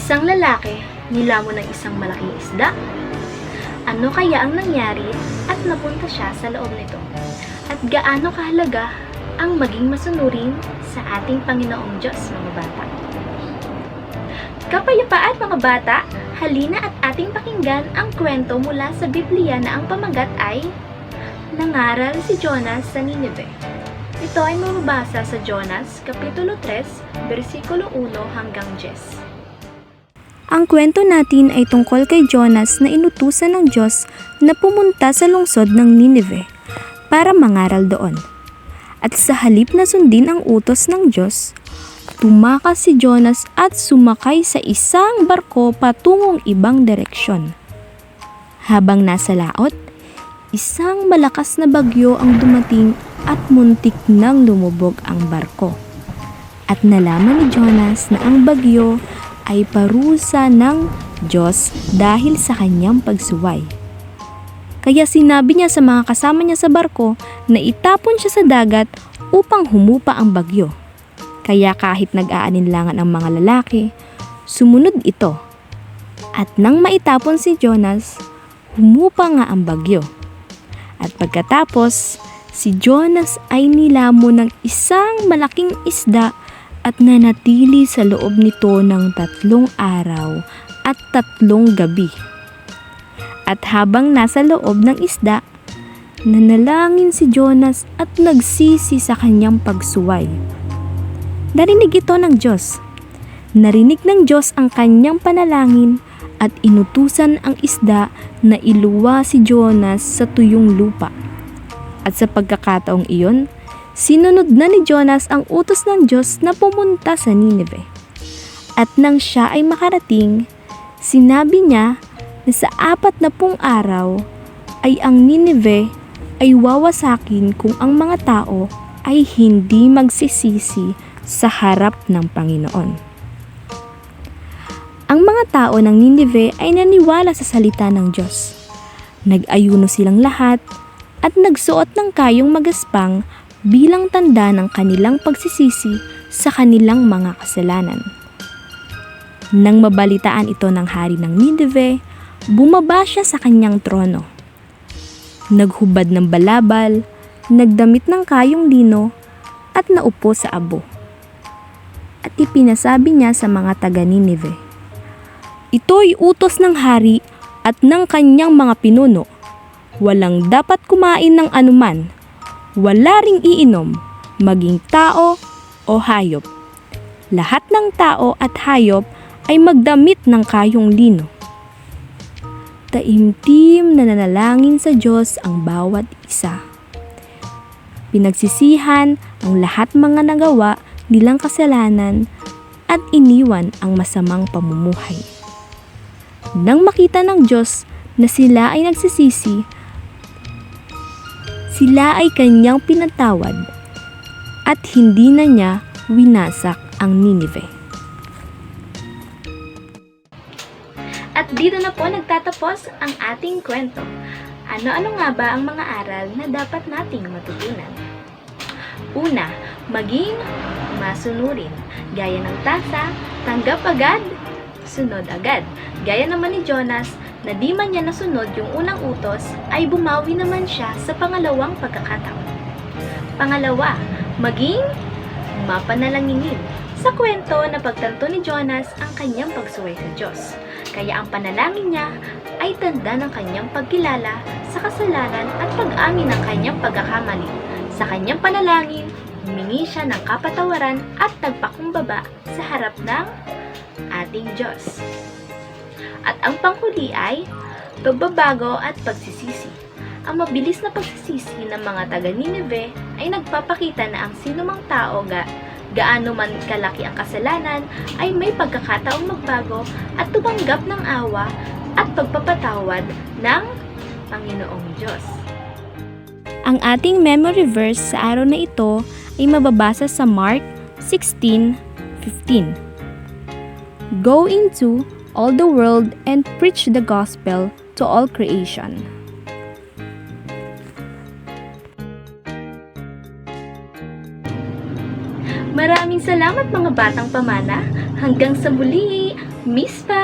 Isang lalaki nilamon ng isang malaking isda. Ano kaya ang nangyari at napunta siya sa loob nito? At gaano kahalaga ang maging masunurin sa ating Panginoong Diyos, mga bata? Kapayapaan mga bata, halina at ating pakinggan ang kwento mula sa Biblia na ang pamagat ay Nangaral si Jonas sa Nineveh. Ito ay mababasa sa Jonas, Kapitulo 3, versikulo 1 hanggang 10. Ang kwento natin ay tungkol kay Jonas na inutusan ng Diyos na pumunta sa lungsod ng Nineveh para mangaral doon. At sa halip na sundin ang utos ng Diyos, tumakas si Jonas at sumakay sa isang barko patungong ibang direksyon. Habang nasa laot, isang malakas na bagyo ang dumating at muntik nang lumubog ang barko. At nalaman ni Jonas na ang bagyo ay parusa ng Diyos dahil sa kanyang pagsuway. Kaya sinabi niya sa mga kasama niya sa barko na itapon siya sa dagat upang humupa ang bagyo. Kaya kahit nag-aaninlangan ang mga lalaki, sumunod ito. At nang maitapon si Jonas, humupa nga ang bagyo. At pagkatapos, si Jonas ay nilamon ng isang malaking isda at nanatili sa loob nito ng tatlong araw at tatlong gabi. At habang nasa loob ng isda, nanalangin si Jonas at nagsisi sa kanyang pagsuway. Narinig ito ng Diyos. Narinig ng Diyos ang kanyang panalangin at inutusan ang isda na iluwa si Jonas sa tuyong lupa. At sa pagkakataong iyon, Sinunod na ni Jonas ang utos ng Diyos na pumunta sa Nineveh. At nang siya ay makarating, sinabi niya na sa apat na pung araw ay ang Nineveh ay wawasakin kung ang mga tao ay hindi magsisisi sa harap ng Panginoon. Ang mga tao ng Nineveh ay naniwala sa salita ng Diyos. Nag-ayuno silang lahat at nagsuot ng kayong magaspang bilang tanda ng kanilang pagsisisi sa kanilang mga kasalanan. Nang mabalitaan ito ng hari ng Nineveh, bumaba siya sa kanyang trono. Naghubad ng balabal, nagdamit ng kayong lino, at naupo sa abo. At ipinasabi niya sa mga taga Nineveh, Ito'y utos ng hari at ng kanyang mga pinuno. Walang dapat kumain ng anuman wala ring iinom, maging tao o hayop. Lahat ng tao at hayop ay magdamit ng kayong lino. Taimtim na nanalangin sa Diyos ang bawat isa. Pinagsisihan ang lahat mga nagawa nilang kasalanan at iniwan ang masamang pamumuhay. Nang makita ng Diyos na sila ay nagsisisi, sila ay kanyang pinatawad at hindi na niya winasak ang Nineveh. At dito na po nagtatapos ang ating kwento. Ano-ano nga ba ang mga aral na dapat nating matutunan? Una, maging masunurin. Gaya ng tasa, tanggap agad, sunod agad. Gaya naman ni Jonas, na di man niya nasunod yung unang utos, ay bumawi naman siya sa pangalawang pagkakataon. Pangalawa, maging mapanalanginin. Sa kwento na pagtanto ni Jonas ang kanyang pagsuway sa Diyos. Kaya ang panalangin niya ay tanda ng kanyang pagkilala sa kasalanan at pag-amin ng kanyang pagkakamali. Sa kanyang panalangin, humingi siya ng kapatawaran at nagpakumbaba sa harap ng ating Diyos. At ang panghuli ay pagbabago at pagsisisi. Ang mabilis na pagsisisi ng mga taga Nineveh ay nagpapakita na ang sinumang tao ga gaano man kalaki ang kasalanan ay may pagkakataong magbago at tumanggap ng awa at pagpapatawad ng Panginoong Diyos. Ang ating memory verse sa araw na ito ay mababasa sa Mark 16:15. Go into all the world and preach the gospel to all creation. Maraming salamat mga batang pamana. Hanggang sa muli. Mispa!